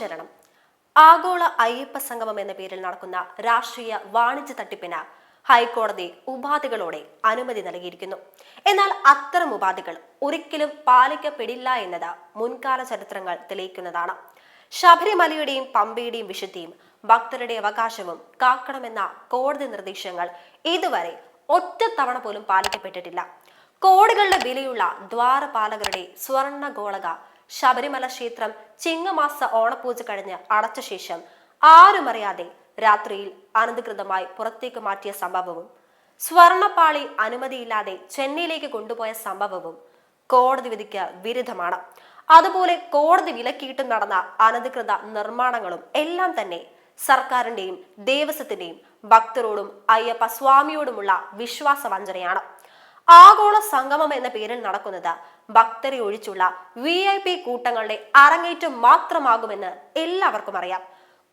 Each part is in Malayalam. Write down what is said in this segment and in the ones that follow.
ശരണം. ആഗോള അയ്യപ്പ സംഗമം എന്ന പേരിൽ നടക്കുന്ന രാഷ്ട്രീയ വാണിജ്യ തട്ടിപ്പിന് ഹൈക്കോടതി ഉപാധികളോടെ അനുമതി നൽകിയിരിക്കുന്നു. എന്നാൽ അത്തരം ഉപാധികൾ ഒരിക്കലും പാലിക്കപ്പെടില്ല എന്നത് മുൻകാല ചരിത്രങ്ങൾ തെളിയിക്കുന്നതാണ്. ശബരിമലയുടെയും പമ്പയുടെയും വിശുദ്ധിയും ഭക്തരുടെ അവകാശവും കാക്കണമെന്ന കോടതി നിർദ്ദേശങ്ങൾ ഇതുവരെ ഒറ്റ തവണ പോലും പാലിക്കപ്പെട്ടിട്ടില്ല. കോടികളുടെ വിലയുള്ള ദ്വാരപാലകരുടെ സ്വർണ ഗോളക ശബരിമല ക്ഷേത്രം ചിങ്ങമാസ ഓണപൂജ കഴിഞ്ഞ് അടച്ച ശേഷം ആരുമറിയാതെ രാത്രിയിൽ അനധികൃതമായി പുറത്തേക്ക് മാറ്റിയ സംഭവവും സ്വർണപ്പാളി അനുമതിയില്ലാതെ ചെന്നൈയിലേക്ക് കൊണ്ടുപോയ സംഭവവും കോടതി വിധിക്ക് വിരുദ്ധമാണ്. അതുപോലെ കോടതി വിലക്കിയിട്ട് നടന്ന അനധികൃത നിർമ്മാണങ്ങളും എല്ലാം തന്നെ സർക്കാരിന്റെയും ദേവസ്വത്തിന്റെയും ഭക്തരോടും അയ്യപ്പ സ്വാമിയോടുമുള്ള വിശ്വാസ വഞ്ചനയാണ്. ആഗോള സംഗമം എന്ന പേരിൽ നടക്കുന്നത്. ഭക്തരെ ഒഴിച്ചുള്ള വി ഐ പി കൂട്ടങ്ങളുടെ അരങ്ങേറ്റം മാത്രമാകുമെന്ന് എല്ലാവർക്കും അറിയാം.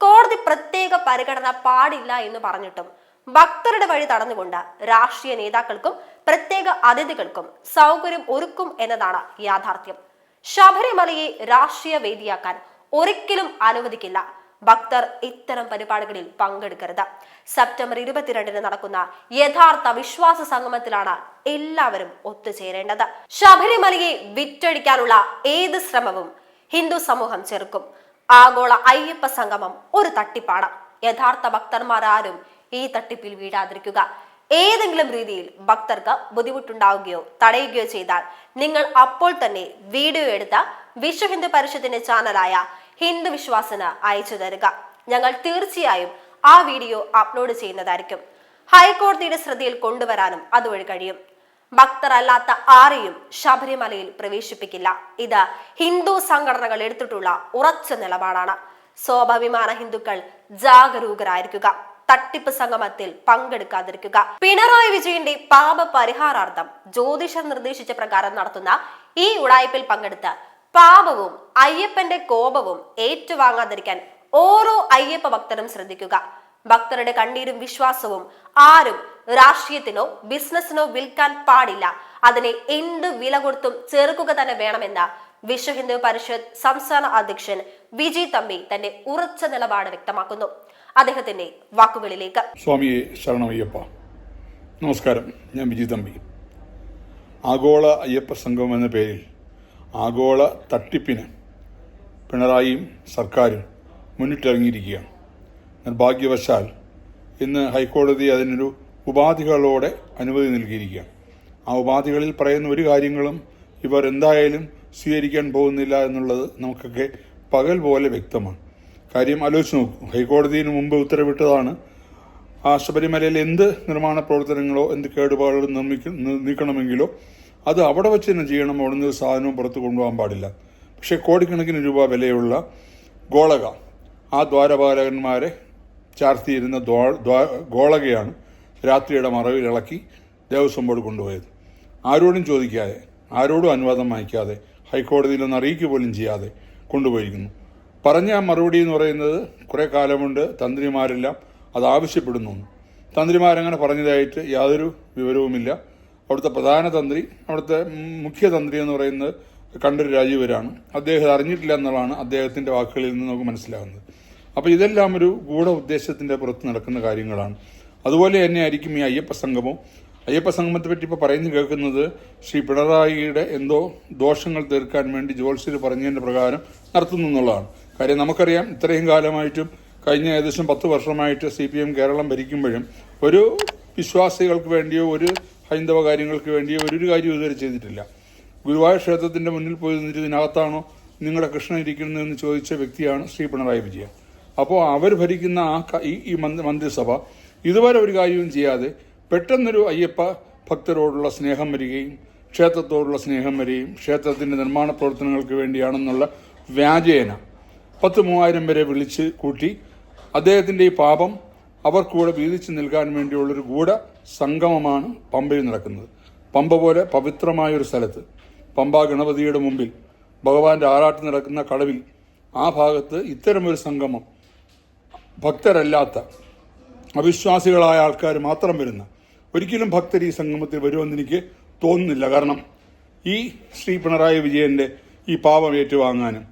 കോടതി പ്രത്യേക പരിഗണന പാടില്ല എന്ന് പറഞ്ഞിട്ടും ഭക്തരുടെ വഴി തടഞ്ഞുകൊണ്ട് രാഷ്ട്രീയ നേതാക്കൾക്കും പ്രത്യേക അതിഥികൾക്കും സൗകര്യം ഒരുക്കും എന്നതാണ് യാഥാർത്ഥ്യം. ശബരിമലയെ രാഷ്ട്രീയ വേദിയാക്കാൻ ഒരിക്കലും അനുവദിക്കില്ല. ഭക്തർ ഇത്തരം പരിപാടികളിൽ പങ്കെടുക്കരുത്. സെപ്റ്റംബർ ഇരുപത്തിരണ്ടിന് നടക്കുന്ന യഥാർത്ഥ വിശ്വാസ സംഗമത്തിലാണ് എല്ലാവരും ഒത്തുചേരേണ്ടത്. ശബരിമലയെ വിറ്റഴിക്കാനുള്ള ഏത് ശ്രമവും ഹിന്ദു സമൂഹം ചെറുക്കും. ആഗോള അയ്യപ്പ സംഗമം ഒരു തട്ടിപ്പാണ്. യഥാർത്ഥ ഭക്തന്മാർ ആരും ഈ തട്ടിപ്പിൽ വീഴാതിരിക്കുക. ഏതെങ്കിലും രീതിയിൽ ഭക്തർക്ക് ബുദ്ധിമുട്ടുണ്ടാവുകയോ തടയുകയോ ചെയ്താൽ നിങ്ങൾ അപ്പോൾ തന്നെ വീഡിയോ എടുത്ത വിശ്വ ഹിന്ദു പരിഷത്തിന്റെ ചാനലായ ഹിന്ദു വിശ്വാസിന് അയച്ചു തരിക. ഞങ്ങൾ തീർച്ചയായും ആ വീഡിയോ അപ്ലോഡ് ചെയ്യുന്നതായിരിക്കും. ഹൈക്കോടതിയുടെ ശ്രദ്ധയിൽ കൊണ്ടുവരാനും അതുവഴി കഴിയും. ഭക്തർ അല്ലാത്ത ആരെയും ശബരിമലയിൽ പ്രവേശിപ്പിക്കില്ല. ഇത് ഹിന്ദു സംഘടനകൾ എടുത്തിട്ടുള്ള ഉറച്ച നിലപാടാണ്. സ്വാഭാഭിമാന ഹിന്ദുക്കൾ ജാഗരൂകരായിരിക്കുക. തട്ടിപ്പ് സംഗമത്തിൽ പങ്കെടുക്കാതിരിക്കുക. പിണറായി വിജയന്റെ പാപ പരിഹാരാർത്ഥം ജ്യോതിഷം നിർദ്ദേശിച്ച പ്രകാരം നടത്തുന്ന ഈ ഉടായ്പിൽ പങ്കെടുത്ത് പാപവും അയ്യപ്പന്റെ കോപവും ഏറ്റുവാങ്ങാതിരിക്കാൻ ഓരോ അയ്യപ്പ ഭക്തരും ശ്രദ്ധിക്കുക. ഭക്തരുടെ കണ്ണീരും വിശ്വാസവും ആരും രാഷ്ട്രീയത്തിനോ ബിസിനസ്സിനോ വിൽക്കാൻ പാടില്ല. അതിനെ എന്ത് വില കൊടുത്തും ചെറുക്കുക തന്നെ വേണമെന്ന വിശ്വ ഹിന്ദു പരിഷത്ത് സംസ്ഥാന അധ്യക്ഷൻ വിജയ് തമ്പി തന്റെ ഉറച്ച നിലപാട് വ്യക്തമാക്കുന്നു. അദ്ദേഹത്തിന്റെ വാക്കുകളിലേക്ക്. സ്വാമിയെ ശരണമയ്യപ്പ. നമസ്കാരം. ഞാൻ വിജയ് തമ്പി. ആഗോള അയ്യപ്പ സംഘം എന്ന പേരിൽ ആഗോള തട്ടിപ്പിന് പിണറായിയും സർക്കാരും മുന്നിട്ടിറങ്ങിയിരിക്കുകയാണ്. നിർഭാഗ്യവശാൽ ഇന്ന് ഹൈക്കോടതി അതിനൊരു ഉപാധികളോടെ അനുമതി നൽകിയിരിക്കുകയാണ്. ആ ഉപാധികളിൽ പറയുന്ന ഒരു കാര്യങ്ങളും ഇവർ എന്തായാലും സ്വീകരിക്കാൻ പോകുന്നില്ല എന്നുള്ളത് നമുക്കൊക്കെ പകൽ പോലെ വ്യക്തമാണ്. കാര്യം ആലോചിച്ച് നോക്കൂ. ഹൈക്കോടതിന് മുമ്പ് ഉത്തരവിട്ടതാണ് ആ ശബരിമലയിൽ എന്ത് നിർമ്മാണ പ്രവർത്തനങ്ങളോ എന്ത് കേടുപാടുകളും നിർമ്മിക്ക നീക്കണമെങ്കിലോ അത് അവിടെ വെച്ച് തന്നെ ചെയ്യണം അവിടെ നിന്ന് സാധനവും പുറത്ത് കൊണ്ടുപോകാൻ പാടില്ല. പക്ഷേ കോടിക്കണക്കിന് രൂപ വിലയുള്ള ഗോളക. ആ ദ്വാരപാലകന്മാരെ ചാർത്തിയിരുന്ന ദ്വാ- ഗോളകയാണ് രാത്രിയുടെ മറവിൽ ഇളക്കി ദേവസ്വം ബോർഡ് കൊണ്ടുപോയത്. ആരോടും ചോദിക്കാതെ ആരോടും അനുവാദം വാങ്ങിക്കാതെ ഹൈക്കോടതിയിൽ ഒന്ന് അറിയിക്കുക പോലും ചെയ്യാതെ കൊണ്ടുപോയിരിക്കുന്നു. പറഞ്ഞ മറുപടി എന്ന് പറയുന്നത് കുറേ കാലമുണ്ട് തന്ത്രിമാരെല്ലാം അത് ആവശ്യപ്പെടുന്നു തന്ത്രിമാരങ്ങനെ പറഞ്ഞതായിട്ട് യാതൊരു വിവരവുമില്ല. അവിടുത്തെ പ്രധാന തന്ത്രി അവിടുത്തെ മുഖ്യ തന്ത്രി എന്ന് പറയുന്നത് കണ്ടൊരു രാജീവരാണ്. അദ്ദേഹം അറിഞ്ഞിട്ടില്ല എന്നുള്ളതാണ് അദ്ദേഹത്തിന്റെ വാക്കുകളിൽ നിന്ന് നമുക്ക് മനസ്സിലാകുന്നത് അപ്പോൾ ഇതെല്ലാം ഒരു ഗൂഢ ഉദ്ദേശത്തിന്റെ പുറത്ത് നടക്കുന്ന കാര്യങ്ങളാണ്. അതുപോലെ തന്നെ ആയിരിക്കും ഈ അയ്യപ്പ സംഗമം. അയ്യപ്പ സംഗമത്തെ പറ്റി ഇപ്പോൾ പറയുന്നു കേൾക്കുന്നത് ശ്രീ പിണറായിയുടെ എന്തോ ദോഷങ്ങൾ തീർക്കാൻ വേണ്ടി ജോത്സ്യർ പറഞ്ഞതിന്റെ പ്രകാരം നടത്തുന്നു എന്നുള്ളതാണ്. കാര്യം നമുക്കറിയാം ഇത്രയും കാലമായിട്ടും കഴിഞ്ഞ ഏകദേശം പത്ത് വർഷമായിട്ട് സി പി എം കേരളം ഭരിക്കുമ്പോഴും ഒരു വിശ്വാസികൾക്ക് വേണ്ടിയോ ഒരു ഹൈന്ദവ കാര്യങ്ങൾക്ക് വേണ്ടി ഒരു കാര്യം ഇതുവരെ ചെയ്തിട്ടില്ല. ഗുരുവായൂർ ക്ഷേത്രത്തിന്റെ മുന്നിൽ പോയി നിന്നിട്ട് നിങ്ങളുടെ കൃഷ്ണൻ ഇരിക്കുന്നതെന്ന് ചോദിച്ച വ്യക്തിയാണ് ശ്രീ പിണറായി വിജയൻ. അപ്പോൾ അവർ ഭരിക്കുന്ന ആ ഈ ഈ മന്ത്രി- മന്ത്രിസഭ ഇതുവരെ ഒരു കാര്യവും ചെയ്യാതെ പെട്ടെന്നൊരു അയ്യപ്പ ഭക്തരോടുള്ള സ്നേഹം വരികയും ക്ഷേത്രത്തോടുള്ള സ്നേഹം വരികയും ക്ഷേത്രത്തിന്റെ നിർമ്മാണ പ്രവർത്തനങ്ങൾക്ക് വേണ്ടിയാണെന്നുള്ള വ്യാജേന പത്ത് മൂവായിരം വരെ വിളിച്ച് കൂട്ടി അദ്ദേഹത്തിന്റെ ഈ പാപം അവർക്കൂടെ വീതിച്ചു നൽകാൻ വേണ്ടിയുള്ളൊരു ഗൂഢ സംഗമമാണ് പമ്പയിൽ നടക്കുന്നത്. പമ്പ പോലെ പവിത്രമായ ഒരു സ്ഥലത്ത്. പമ്പ ഗണപതിയുടെ മുമ്പിൽ ഭഗവാന്റെ ആറാട്ട് നടക്കുന്ന കടവിൽ ആ ഭാഗത്ത് ഇത്തരമൊരു സംഗമം ഭക്തരല്ലാത്ത അവിശ്വാസികളായ ആൾക്കാർ മാത്രം വരുന്ന. ഒരിക്കലും ഭക്തർ ഈ സംഗമത്തിൽ വരുമെന്ന് എനിക്ക് തോന്നുന്നില്ല. കാരണം ഈ ശ്രീ പിണറായി വിജയന്റെ ഈ പാപം ഏറ്റുവാങ്ങാനും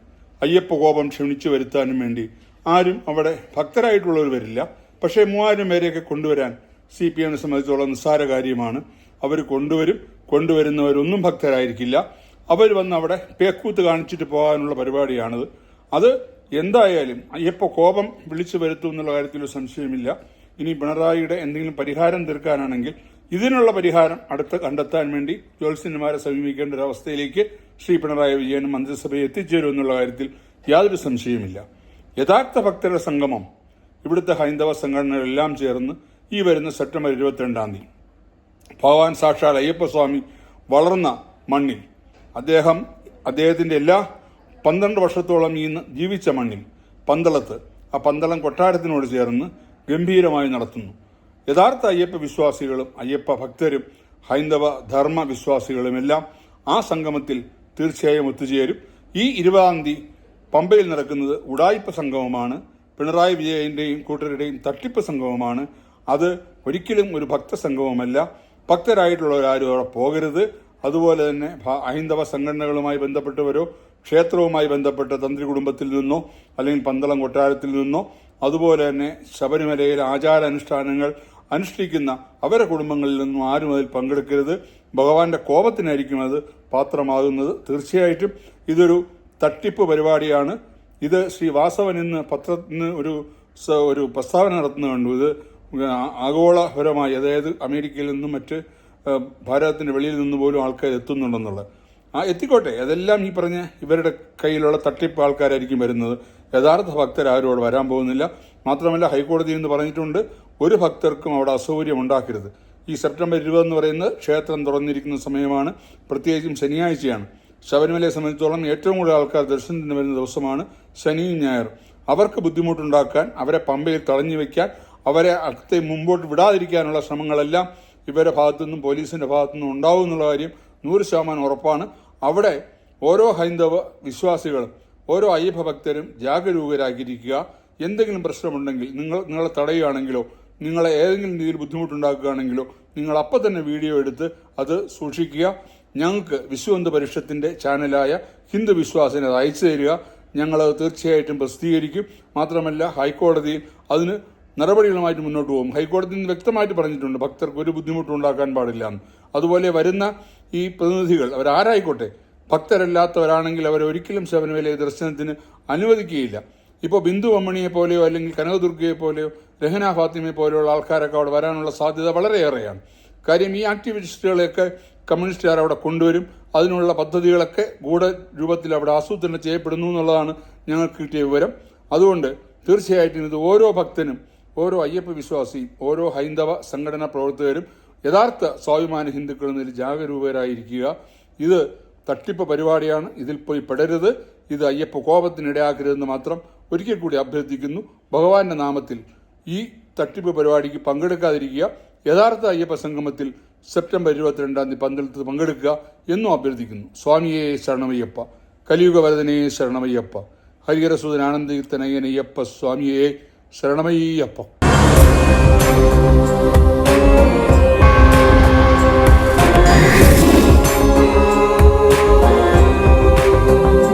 അയ്യപ്പ കോപം ക്ഷണിച്ചു വരുത്താനും വേണ്ടി ആരും അവിടെ ഭക്തരായിട്ടുള്ളവർ വരില്ല. പക്ഷേ മൂവായിരം പേരെയൊക്കെ കൊണ്ടുവരാൻ സി പി എമ്മിനെ സംബന്ധിച്ചോളം നിസ്സാര കാര്യമാണ്. അവർ കൊണ്ടുവരും. കൊണ്ടുവരുന്നവരൊന്നും ഭക്തരായിരിക്കില്ല. അവർ വന്ന് അവിടെ പേക്കൂത്ത് കാണിച്ചിട്ട് പോകാനുള്ള പരിപാടിയാണത്. അത് എന്തായാലും അയ്യപ്പ കോപം വിളിച്ചു വരുത്തും എന്നുള്ള കാര്യത്തിൽ ഒരു സംശയമില്ല. ഇനി പിണറായിയുടെ എന്തെങ്കിലും പരിഹാരം തീർക്കാനാണെങ്കിൽ ഇതിനുള്ള പരിഹാരം അടുത്ത് കണ്ടെത്താൻ വേണ്ടി ജ്യോത്സ്യന്മാരെ സമീപിക്കേണ്ട ഒരു അവസ്ഥയിലേക്ക് ശ്രീ പിണറായി വിജയൻ മന്ത്രിസഭയെ എത്തിച്ചേരും എന്നുള്ള കാര്യത്തിൽ യാതൊരു സംശയമില്ല യഥാർത്ഥ ഭക്തരുടെ സംഗമം ഇവിടുത്തെ ഹൈന്ദവ സംഘടനകളെല്ലാം ചേർന്ന് ഈ വരുന്ന സെപ്റ്റംബർ ഇരുപത്തിരണ്ടാം തീയതി ഭഗവാൻ സാക്ഷാൽ അയ്യപ്പസ്വാമി വളർന്ന മണ്ണിൽ അദ്ദേഹം അദ്ദേഹത്തിന്റെ എല്ലാ പന്ത്രണ്ട് വർഷത്തോളം ഈ ജീവിച്ച മണ്ണിൽ പന്തളത്ത് ആ പന്തളം കൊട്ടാരത്തിനോട് ചേർന്ന് ഗംഭീരമായി നടത്തുന്നു. യഥാർത്ഥ അയ്യപ്പ വിശ്വാസികളും അയ്യപ്പ ഭക്തരും ഹൈന്ദവ ധർമ്മ വിശ്വാസികളുമെല്ലാം ആ സംഗമത്തിൽ തീർച്ചയായും ഒത്തുചേരും. ഈ ഇരുപതാം തീയതി പമ്പയിൽ നടക്കുന്നത് ഉടായിപ്പ് സംഗമമാണ്. പിണറായി വിജയന്റെയും കൂട്ടരുടെയും തട്ടിപ്പ് സംഗമമാണ് അത് ഒരിക്കലും ഒരു ഭക്ത സംഗമമല്ല ഭക്തരായിട്ടുള്ളവരാരും അവിടെ പോകരുത്. അതുപോലെ തന്നെ അഹിന്ദവ ഹൈന്ദവ സംഘടനകളുമായി ബന്ധപ്പെട്ടവരോ ക്ഷേത്രവുമായി ബന്ധപ്പെട്ട തന്ത്രി കുടുംബത്തിൽ നിന്നോ അല്ലെങ്കിൽ പന്തളം കൊട്ടാരത്തിൽ നിന്നോ അതുപോലെ തന്നെ ശബരിമലയിലെ ആചാരാനുഷ്ഠാനങ്ങൾ അനുഷ്ഠിക്കുന്ന അവരുടെ കുടുംബങ്ങളിൽ നിന്നും ആരും അതിൽ പങ്കെടുക്കരുത്. ഭഗവാന്റെ കോപത്തിനായിരിക്കും അത് പാത്രമാകുന്നത്. തീർച്ചയായിട്ടും ഇതൊരു തട്ടിപ്പ് പരിപാടിയാണ്. ഇത് ശ്രീ വാസവൻ ഇന്ന് പത്രത്തിന് ഒരു ഒരു പ്രസ്താവന നടത്തുന്ന കണ്ടു. ഇത് ആഗോളപരമായി അതായത് അമേരിക്കയിൽ നിന്നും മറ്റ് ഭാരതത്തിന്റെ വെളിയിൽ നിന്ന് പോലും ആൾക്കാർ എത്തുന്നുണ്ടെന്നുള്ളത് ആ എത്തിക്കോട്ടെ. അതെല്ലാം ഈ പറഞ്ഞ ഇവരുടെ കയ്യിലുള്ള തട്ടിപ്പ് ആൾക്കാരായിരിക്കും വരുന്നത്. യഥാർത്ഥ ഭക്തർ ആരും അവിടെ വരാൻ പോകുന്നില്ല. മാത്രമല്ല ഹൈക്കോടതി എന്ന് പറഞ്ഞിട്ടുണ്ട് ഒരു ഭക്തർക്കും അവിടെ അസൗകര്യം ഉണ്ടാക്കരുത്. ഈ സെപ്റ്റംബർ ഇരുപത് എന്ന് പറയുന്നത് ക്ഷേത്രം തുറന്നിരിക്കുന്ന സമയമാണ്. പ്രത്യേകിച്ചും ശനിയാഴ്ചയാണ്. ശബരിമലയെ സംബന്ധിച്ചോളം ഏറ്റവും കൂടുതൽ ആൾക്കാർ ദർശനത്തിന് വരുന്ന ദിവസമാണ് ശനിയും ഞായർ അവർക്ക് ബുദ്ധിമുട്ടുണ്ടാക്കാൻ അവരെ പമ്പയിൽ തടഞ്ഞു വയ്ക്കാൻ അവരെ അകത്തെ മുമ്പോട്ട് വിടാതിരിക്കാനുള്ള ശ്രമങ്ങളെല്ലാം ഇവരുടെ ഭാഗത്തുനിന്നും പോലീസിന്റെ ഭാഗത്തുനിന്നും ഉണ്ടാവും എന്നുള്ള കാര്യം നൂറ് ശതമാനം ഉറപ്പാണ്. അവിടെ ഓരോ ഹൈന്ദവ വിശ്വാസികളും ഓരോ അയ്യപ്പ ഭക്തരും ജാഗരൂകരാക്കിയിരിക്കുക എന്തെങ്കിലും പ്രശ്നമുണ്ടെങ്കിൽ നിങ്ങൾ നിങ്ങളെ തടയുകയാണെങ്കിലോ നിങ്ങളെ ഏതെങ്കിലും രീതിയിൽ ബുദ്ധിമുട്ടുണ്ടാക്കുകയാണെങ്കിലോ നിങ്ങൾ അപ്പം തന്നെ വീഡിയോ എടുത്ത് അത് സൂക്ഷിക്കുക. ഞങ്ങൾക്ക് വിശ്വഹിന്ദു പരിഷത്തിന്റെ ചാനലായ ഹിന്ദു വിശ്വാസിനെ അത് അയച്ചു തരിക. ഞങ്ങൾ അത് തീർച്ചയായിട്ടും പ്രസിദ്ധീകരിക്കും. മാത്രമല്ല ഹൈക്കോടതിയിൽ അതിന് നടപടികളുമായിട്ട് മുന്നോട്ട് പോകും. ഹൈക്കോടതി നിന്ന് വ്യക്തമായിട്ട് പറഞ്ഞിട്ടുണ്ട് ഭക്തർക്ക് ഒരു ബുദ്ധിമുട്ടും ഉണ്ടാക്കാൻ പാടില്ല എന്ന്. അതുപോലെ വരുന്ന ഈ പ്രതിനിധികൾ അവരാരായിക്കോട്ടെ ഭക്തരല്ലാത്തവരാണെങ്കിൽ അവർ ഒരിക്കലും ശബരിമല ദർശനത്തിന് അനുവദിക്കുകയില്ല. ഇപ്പോൾ ബിന്ദു അമ്മണിയെ പോലെയോ അല്ലെങ്കിൽ കനകദുർഗയെ പോലെയോ രഹന ഫാത്തിമയെ പോലെയുള്ള ആൾക്കാരൊക്കെ അവിടെ വരാനുള്ള സാധ്യത വളരെയേറെയാണ്. കാര്യം ഈ ആക്ടിവിസ്റ്റുകളെയൊക്കെ കമ്മ്യൂണിസ്റ്റുകാർ അവിടെ കൊണ്ടുവരും. അതിനുള്ള പദ്ധതികളൊക്കെ ഗൂഢ രൂപത്തിൽ അവിടെ ആസൂത്രണം ചെയ്യപ്പെടുന്നു എന്നുള്ളതാണ് ഞങ്ങൾക്ക് കിട്ടിയ വിവരം. അതുകൊണ്ട് തീർച്ചയായിട്ടും ഇത് ഓരോ ഭക്തനും ഓരോ അയ്യപ്പ വിശ്വാസിയും ഓരോ ഹൈന്ദവ സംഘടനാ പ്രവർത്തകരും യഥാർത്ഥ സ്വാഭിമാന ഹിന്ദുക്കൾ എന്നതിൽ ജാഗരൂകരായിരിക്കുക. ഇത് തട്ടിപ്പ് പരിപാടിയാണ്. ഇതിൽ പോയി പെടരുത്. ഇത് അയ്യപ്പ കോപത്തിനിടയാക്കരുതെന്ന് മാത്രം ഒരിക്കൽ കൂടി അഭ്യർത്ഥിക്കുന്നു. ഭഗവാന്റെ നാമത്തിൽ ഈ തട്ടിപ്പ് പരിപാടിക്ക് പങ്കെടുക്കാതിരിക്കുക. യഥാർത്ഥ അയ്യപ്പ സംഗമത്തിൽ സെപ്റ്റംബർ ഇരുപത്തിരണ്ടാം തീയതി പന്തളത്ത് പങ്കെടുക്കുക എന്നും അഭ്യർത്ഥിക്കുന്നു. സ്വാമിയെ ശരണമയ്യപ്പ. കലിയുഗ വരദനെ ശരണമയ്യപ്പ ഹരിഹരസുതൻ ആനന്ദീർത്തനയ്യനയ്യപ്പ സ്വാമിയെ ശരണമയ്യപ്പ.